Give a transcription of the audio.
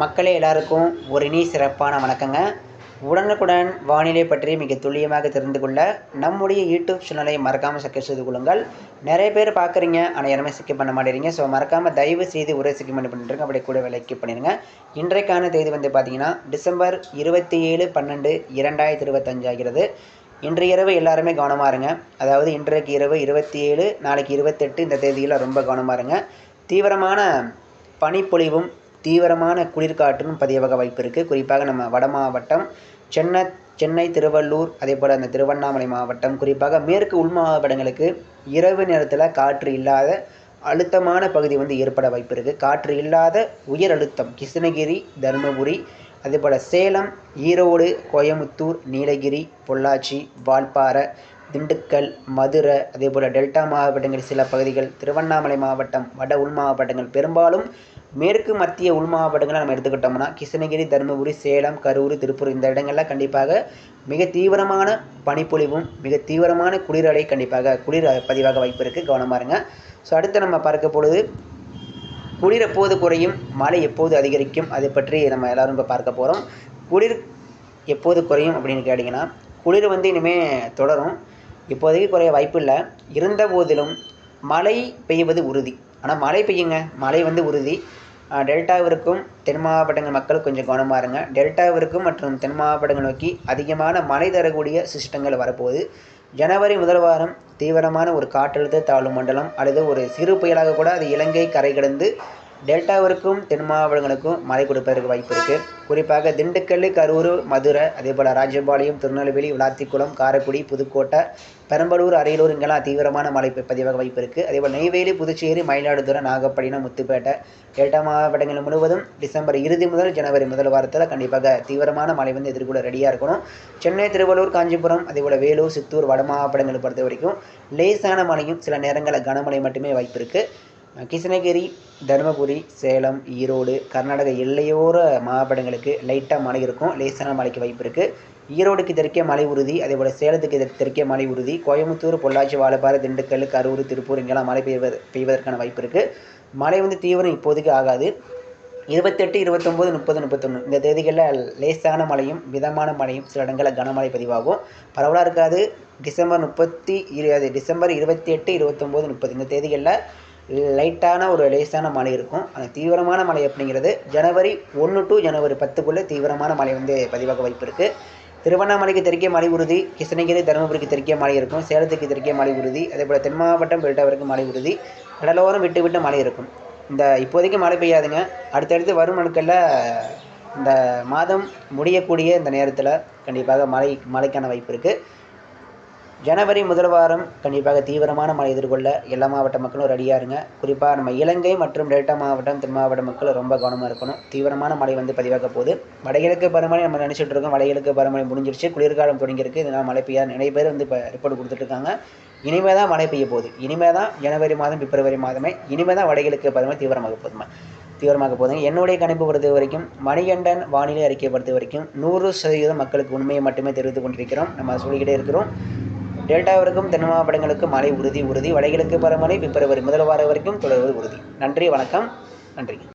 மக்களே எல்லாருக்கும் ஒரு இனி சிறப்பான வணக்கங்க. உடனுக்குடன் வானிலை பற்றி மிக துல்லியமாக தெரிந்து கொள்ள நம்முடைய யூடியூப் சேனலை மறக்காமல் சக்கை செய்து கொள்ளுங்கள். நிறைய பேர் பார்க்குறீங்க ஆனால் யாருமே சிக்கப் பண்ண மாட்டேறீங்க. ஸோ மறக்காமல் தயவு செய்து ஒரே சிக்கப் பண்ணி பண்ணிருங்க அப்படி கூட விலைக்கு பண்ணிடுங்க. இன்றைக்கான தேதி வந்து பார்த்தீங்கன்னா டிசம்பர் இருபத்தி ஏழு பன்னெண்டு இரண்டாயிரத்தி இருபத்தஞ்சு ஆகிறது. இன்று இரவு எல்லாருமே கவனமாக இருங்க. அதாவது இன்றைக்கு இரவு இருபத்தி ஏழு நாளைக்கு இருபத்தெட்டு இந்த தேதியில் ரொம்ப கவனமாக இருங்க. தீவிரமான பனிப்பொழிவும் தீவிரமான குளிர்காற்றும் பதிவாக வாய்ப்பு இருக்குது குறிப்பாக நம்ம வட மாவட்டம் சென்னை சென்னை திருவள்ளூர் அதே போல் அந்த திருவண்ணாமலை மாவட்டம். குறிப்பாக மேற்கு உள் மாவட்டங்களுக்கு இரவு நேரத்தில் காற்று இல்லாத அழுத்தமான பகுதி வந்து ஏற்பட வாய்ப்பு இருக்குது காற்று இல்லாத உயர் அழுத்தம் கிருஷ்ணகிரி தருமபுரி அதே போல் சேலம் ஈரோடு கோயமுத்தூர் நீலகிரி பொள்ளாச்சி வால்பாறை திண்டுக்கல் மதுரை அதே போல் டெல்டா மாவட்டங்கள் சில பகுதிகள் திருவண்ணாமலை மாவட்டம் வட உள் மாவட்டங்கள் பெரும்பாலும் மேற்கு மத்திய உள் மாவட்டங்களை நம்ம எடுத்துக்கிட்டோம்னா கிருஷ்ணகிரி தருமபுரி சேலம் கரூர் திருப்பூர் இந்த இடங்கள்லாம் கண்டிப்பாக மிக தீவிரமான பனிப்பொழிவும் மிக தீவிரமான குளிரலை கண்டிப்பாக குளிர் பதிவாக வாய்ப்பு இருக்குது கவனமாக இருங்க. ஸோ அடுத்து நம்ம பார்க்க பொழுது குளிர் எப்போது குறையும் மழை எப்போது அதிகரிக்கும் அதை பற்றி நம்ம எல்லோரும் இப்போ பார்க்க போகிறோம் குளிர் எப்போது குறையும் அப்படின்னு கேட்டிங்கன்னா குளிர் வந்து இனிமேல் தொடரும். இப்போதைக்கு குறைய வாய்ப்பு இல்லை. இருந்த போதிலும் மழை பெய்வது உறுதி. ஆனால் மழை பெய்யுங்க. மழை வந்து உறுதி. டெல்டாவிற்கும் தென் மாவட்டங்கள் மக்கள் கொஞ்சம் கவனமாக இருங்க. டெல்டாவிற்கும் மற்றும் தென் மாவட்டங்கள் நோக்கி அதிகமான மழை தரக்கூடிய சிஸ்டங்கள் வரப்போகுது. ஜனவரி முதல் வாரம் தீவிரமான ஒரு காற்றழுத்த தாழ்வு மண்டலம் அல்லது ஒரு சிறு புயலாக கூட அது இலங்கை கரை கடந்து டெல்டாவிற்கும் தென் மாவட்டங்களுக்கும் மழை கொடுப்பதற்கு வாய்ப்பு இருக்குது குறிப்பாக திண்டுக்கல் கரூர் மதுரை அதேபோல ராஜபாளையம் திருநெல்வேலி விளாத்திக்குளம் காரைக்குடி புதுக்கோட்டை பெரம்பலூர் அரியலூர் இங்கெல்லாம் தீவிரமான மழை பதிவாக வாய்ப்பு இருக்குது அதேபோல் நெய்வேலி புதுச்சேரி மயிலாடுதுறை நாகப்பட்டினம் முத்துப்பேட்டை டெல்டா மாவட்டங்கள் முழுவதும் டிசம்பர் இறுதி முதல் ஜனவரி முதல் வாரத்தில் கண்டிப்பாக தீவிரமான மழை வந்து எதிர்கொள்ள ரெடியாக இருக்கணும். சென்னை திருவள்ளூர் காஞ்சிபுரம் அதேபோல வேலூர் சித்தூர் வட மாவட்டங்களை பொறுத்த வரைக்கும் லேசான மழையும் சில நேரங்களில் கனமழை மட்டுமே வாய்ப்பு இருக்குது கிருஷ்ணகிரி தருமபுரி சேலம் ஈரோடு கர்நாடக எல்லையோர மாவட்டங்களுக்கு லைட்டாக மழை இருக்கும். லேசான மழைக்கு வாய்ப்பு இருக்குது ஈரோடுக்கு தெற்கே மழை உறுதி அதே போல் சேலத்துக்கு தெற்கே மழை உறுதி. கோயம்புத்தூர் பொள்ளாச்சி வாழைப்பாறை திண்டுக்கல் கரூர் திருப்பூர் இங்கெல்லாம் மழை பெய்வது பெய்வதற்கான வாய்ப்பு இருக்குது மழை வந்து தீவிரம் இப்போதைக்கு ஆகாது. இருபத்தெட்டு இருபத்தொம்போது முப்பது முப்பத்தொன்று இந்த தேதிகளில் லேசான மழையும் மிதமான மழையும் சில இடங்களில் கனமழை பதிவாகும். பரவலாக இருக்காது. டிசம்பர் முப்பத்தி இரு டிசம்பர் இருபத்தி எட்டு இருபத்தொம்போது முப்பது இந்த தேதிகளில் லைட்டான ஒரு லேசான மழை இருக்கும். அந்த தீவிரமான மழை அப்படிங்கிறது ஜனவரி ஒன்று டு ஜனவரி பத்துக்குள்ளே தீவிரமான மழை வந்து பதிவாக வாய்ப்பு இருக்குது திருவண்ணாமலைக்கு தெற்கே மழை உறுதி கிருஷ்ணகிரி தருமபுரிக்கு தெற்கே மழை இருக்கும். சேலத்துக்கு தெற்கே மழை உறுதி அதே போல் தென் மாவட்டம் வரைக்கும் மழை உறுதி. கடலோரம் விட்டு விட்டு மழை இருக்கும். இந்த இப்போதைக்கு மழை பெய்யாதுங்க. அடுத்தடுத்து வரும் நாட்களில் இந்த மாதம் முடியக்கூடிய இந்த நேரத்தில் கண்டிப்பாக மழை மழைக்கான வாய்ப்பு இருக்குது ஜனவரி முதல் வாரம் கண்டிப்பாக தீவிரமான மழை எதிர்கொள்ள எல்லா மாவட்ட மக்களும் ரெடியாக இருங்க. குறிப்பாக நம்ம இலங்கை மற்றும் டெல்டா மாவட்டம் தென் மாவட்ட மக்கள் ரொம்ப கவனமாக இருக்கணும். தீவிரமான மழை வந்து பதிவாக போகுது. வடகிழக்கு பருமழை நம்ம நினச்சிட்டு இருக்கோம். வடகிழக்கு பருமழை முடிஞ்சிருச்சு. குளிர்காலம் தொடங்கியிருக்கு. இதனால் மழை பெய்யாத நிறைய பேர் வந்து இப்போ ரிப்போர்ட் கொடுத்துட்ருக்காங்க இனிமேல் தான் மழை பெய்ய போகுது. இனிமேல் தான் ஜனவரி மாதம் பிப்ரவரி மாதமே இனிமேல் தான் வடகிழக்கு பருவமழை தீவிரமாக போதுமா தீவிரமாக போதுங்க என்னுடைய கணிப்பு பொறுத்த வரைக்கும் மணிகண்டன் வானிலை அறிக்கை பொறுத்த வரைக்கும் நூறு சதவீதம் மக்களுக்கு உண்மையை மட்டுமே தெரிவித்து கொண்டிருக்கிறோம். நம்ம சொல்லிக்கிட்டே இருக்கிறோம். டெல்டாவிற்கும் தென் மாவட்டங்களுக்கும் மழை உறுதி உறுதி. வடகிழக்கு பருவமழை பிப்ரவரி முதல் வாரம் வரைக்கும் தொடர்வது உறுதி. நன்றி வணக்கம். நன்றி.